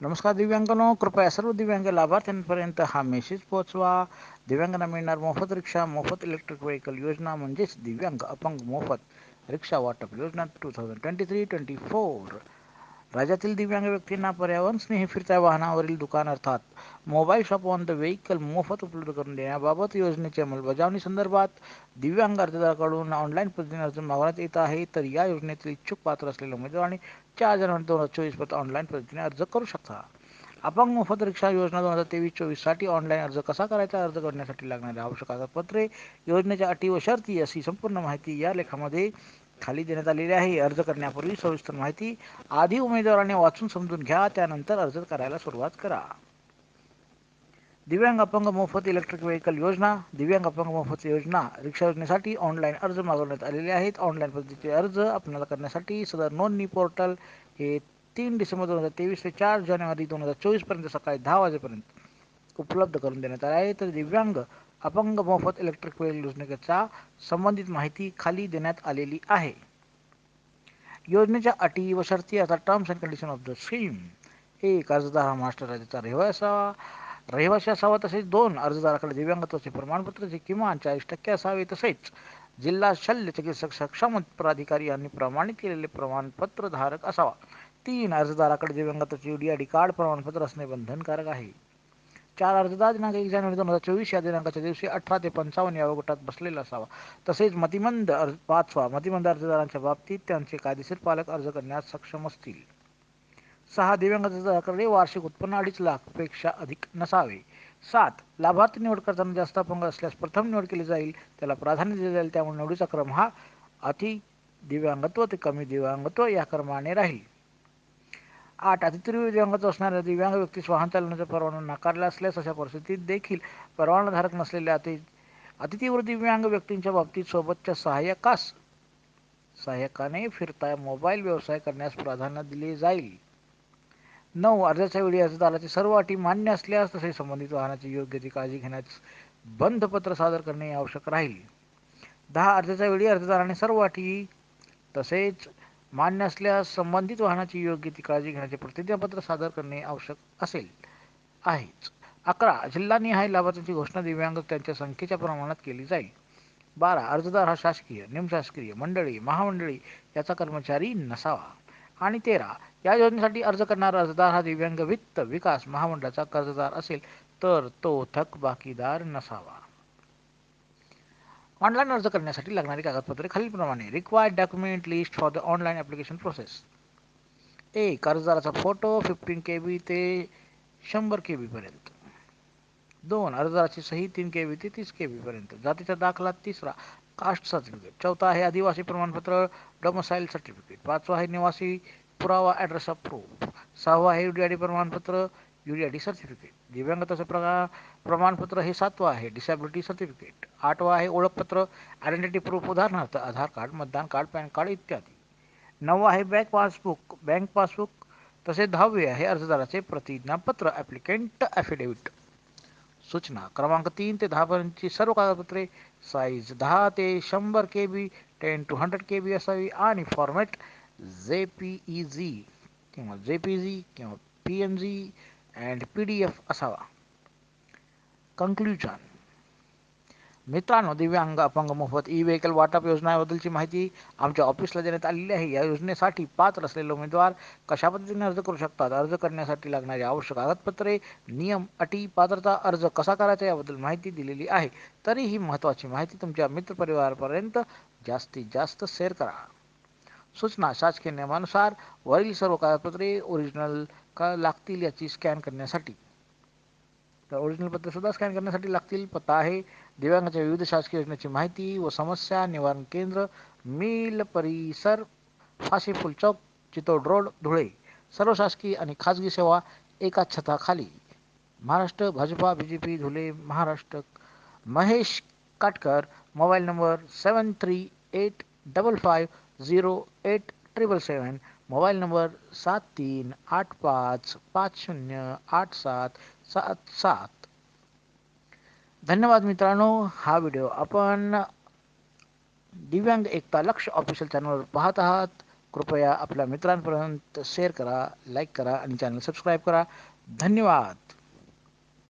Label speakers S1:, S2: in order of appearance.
S1: नमस्कार दिव्यांगनो कृपया सर्व दिव्यांग लाभार्थ्यांपर्यंत हा मेसेज पोहोचवा. दिव्यांगांना मिळणार मोफत रिक्षा मोफत इलेक्ट्रिक व्हेकल योजना म्हणजेच दिव्यांग अपंग मोफत रिक्षा वाटप योजना two thousand twenty three twenty four राज्यातील दिव्यांग व्यक्तींना पर्यावरण स्नेही फिरत्या वाहनावरील दुकान अर्थात mobile shop on the vehicle मोफत उपलब्ध करून देण्याबाबत योजनेची अंमलबजावणी संदर्भात दिव्यांग अर्जदाराकडून ऑनलाईन पद्धतीने अर्ज मागवण्यात येत आहे. तर या योजनेतील इच्छुक पात्र असलेले उमेदवारांनी आणि चार जानेवारी दोन हजार चोवीसपर्यंत ऑनलाईन पद्धतीने अर्ज करू शकता. अपंग मोफत रिक्षा योजना दोन हजार तेवीस चोवीससाठी ऑनलाईन अर्ज कसा करायचा अर्ज करण्यासाठी लागणारे आवश्यक कागदपत्रे योजनेच्या अटी व शर्ती अशी संपूर्ण माहिती या लेखामध्ये खाली देण्यात आलेली आहे. अर्ज करण्यापूर्वी सविस्तर माहिती आधी उमेदवाराने वाचून समजून घ्या. त्यानंतर अर्ज करायला सुरुवात करा. दिव्यांग अपंग मोफत इलेक्ट्रिक व्हेकल योजना. दिव्यांग अपंग मोफत योजना रिक्षा योजनेसाठी ऑनलाईन अर्ज मागवण्यात आलेले आहेत. ऑनलाईन पद्धतीचे अर्ज आपल्याला करण्यासाठी सदर नोंदणी पोर्टल हे तीन डिसेंबर दोन हजार तेवीस ते चार जानेवारी दोन हजार चोवीसपर्यंत सकाळी दहा वाजेपर्यंत उपलब्ध करून देण्यात आले आहे. तर दिव्यांग अपंग मोफत इलेक्ट्रिक वेल योजनेचा संबंधित माहिती खाली देण्यात आलेली आहे. योजनेच्या अटी व शर्ती अर्थात terms and condition of the scheme एक अर्जदार हा महाराष्ट्र राज्याचा रहिवासी असावा. रहिवासी असावा तसेच दोन अर्जदाराकडे दिव्यांगत्वाचे प्रमाणपत्राचे किमान चाळीस टक्के असावे तसेच जिल्हा शल्य चिकित्सक सक्षम प्राधिकारी यांनी प्रमाणित केलेले प्रमाणपत्र धारक असावा. तीन अर्जदाराकडे दिव्यांगत्वाचे डी आय डी कार्ड प्रमाणपत्र असणे बंधनकारक आहे. चार अर्जदार दिनांक एक जानेवारी दोन हजार चोवीस या दिनांकाच्या दिवशी अठरा ते पंचावन्न या गटात बसलेला असावा. तसेच मतिमंद अर्ज पाचवा मतिमंद अर्जदारांच्या बाबतीत त्यांचे कायदेशीर पालक अर्ज करण्यास सक्षम असतील. सहा दिव्यांग अर्जदाराकडे वार्षिक उत्पन्न अडीच लाखपेक्षा अधिक नसावे. सात लाभार्थी निवड करताना जास्त अपंग असल्यास प्रथम निवड केली जाईल त्याला प्राधान्य दिले जाईल त्यामुळे निवडीचा क्रम हा अति दिव्यांगत्व ते कमी दिव्यांगत्व या क्रमाने राहील. आठ अतितीव्र दिव्यांगत्व असणाऱ्या दिव्यांग व्यक्तीस वाहन चालवण्याचा परवाना नाकारला असल्यास अशा परिस्थितीत देखील परवानाधारक नसलेल्या अति अतिथीवर दिव्यांग व्यक्तींच्या बाबतीत सोबतच्या सहाय्यकास सहाय्यकाने फिरता मोबाईल व्यवसाय करण्यास प्राधान्य दिले जाईल. नऊ अर्जाच्या वेळी अर्जदाराची सर्व अटी मान्य असल्यास तसे संबंधित वाहनाची योग्य ती काळजी घेण्यास बंधपत्र सादर करणे आवश्यक राहील. दहा अर्जाच्या वेळी अर्जदाराने सर्व अटी तसेच मान्य असल्यास संबंधित वाहनाची योग्य ती काळजी घेण्याचे प्रतिज्ञापत्र सादर करणे आवश्यक असेल. आहेच. अकरा. जिल्हानिहाय लाभार्थ्यांची घोषणा दिव्यांग त्यांच्या संख्येच्या प्रमाणात केली जाईल. बारा. अर्जदार हा शासकीय निमशासकीय मंडळी महामंडळी याचा कर्मचारी नसावा. आणि तेरा. या योजनेसाठी अर्ज करणारा अर्जदार हा दिव्यांग वित्त विकास महामंडळाचा कर्जदार असेल तर तो थकबाकीदार नसावा. ऑनलाईन अर्ज करण्यासाठी लागणारी कागदपत्रे खालीलप्रमाणे. Required document list for the online application process एक अर्जदाराचा फोटो फिफ्टीन के बी ते शंभर के बीपर्यंत दोन अर्जदाराची सही तीन के बी ते तीस के बीपर्यंत जातीचा दाखला तिसरा कास्ट सर्टिफिकेट चौथा आहे आदिवासी प्रमाणपत्र डोमसाईल सर्टिफिकेट पाचवा आहे निवासी पुरावा ॲड्रेस ऑफ प्रूफ सहावा आहे यू डी प्रमाणपत्र यू डी सर्टिफिकेट दिव्यांगताचं प्रका प्रमाणपत्र हे सातवं आहे डिसॅबिलिटी सर्टिफिकेट आठवा आहे ओळखपत्र आयडेंटिटी प्रूफ उदाहरणार्थ आधार कार्ड मतदान कार्ड पॅन कार्ड इत्यादी. नववा आहे बँक पासबुक बँक पासबुक तसेच दहावे आहे अर्जदाराचे प्रतिज्ञापत्र ॲप्लिकेंट ॲफिडेविट सूचना क्रमांक तीन ते दहापर्यंतची सर्व कागदपत्रे साईज दहा ते शंभर K B ten to hundred K B असावी आणि फॉर्मॅट जे पी ई जी किंवा जे पी जी किंवा P M G and P D F असावा. कंक्ल्युजन मित्रांनो दिव्यांग अपंग मोफत ई व्हेकल वाटप योजनाबद्दलची माहिती आमच्या ऑफिसला देण्यात आलेली आहे. या योजनेसाठी पात्र असलेले उमेदवार कशा पद्धतीने अर्ज करू शकतात? अर्ज करण्यासाठी लागणारी आवश्यक कागदपत्रे नियम अटी पात्रता अर्ज कसा करायचा याबद्दल माहिती दिलेली आहे. तरी ही महत्त्वाची माहिती तुमच्या मित्रपरिवारापर्यंत जास्तीत जास्त शेअर करा. सूचना शासकीय नियमानुसार वरील सर्व कागदपत्रे ओरिजिनल का लागतील याची स्कॅन करण्यासाठी. तर ओरिजिनल पत्र सुद्धा स्कॅन करण्यासाठी लागतील. पत्ता आहे दिव्यांगाच्या विविध शासकीय योजनेची माहिती व समस्या निवारण केंद्र मिल परिसर फाशी फुल चौक चितोड रोड धुळे. सर्व शासकीय आणि खाजगी सेवा एका छताखाली. Maharashtra Bhajpa B J P Dhule Maharashtra. Mahesh Katkar mobile number seven three eight double five zero eight triple seven mobile number सात तीन आठ पाच पाच शून्य आठ सात सात सात. धन्यवाद मित्रांनो हा व्हिडिओ आपण दिव्यांग एकता लक्ष ऑफिशियल चॅनलवर पाहत आहात. कृपया आपल्या मित्रांपर्यंत शेअर करा लाईक करा आणि चॅनल सबस्क्राईब करा. धन्यवाद.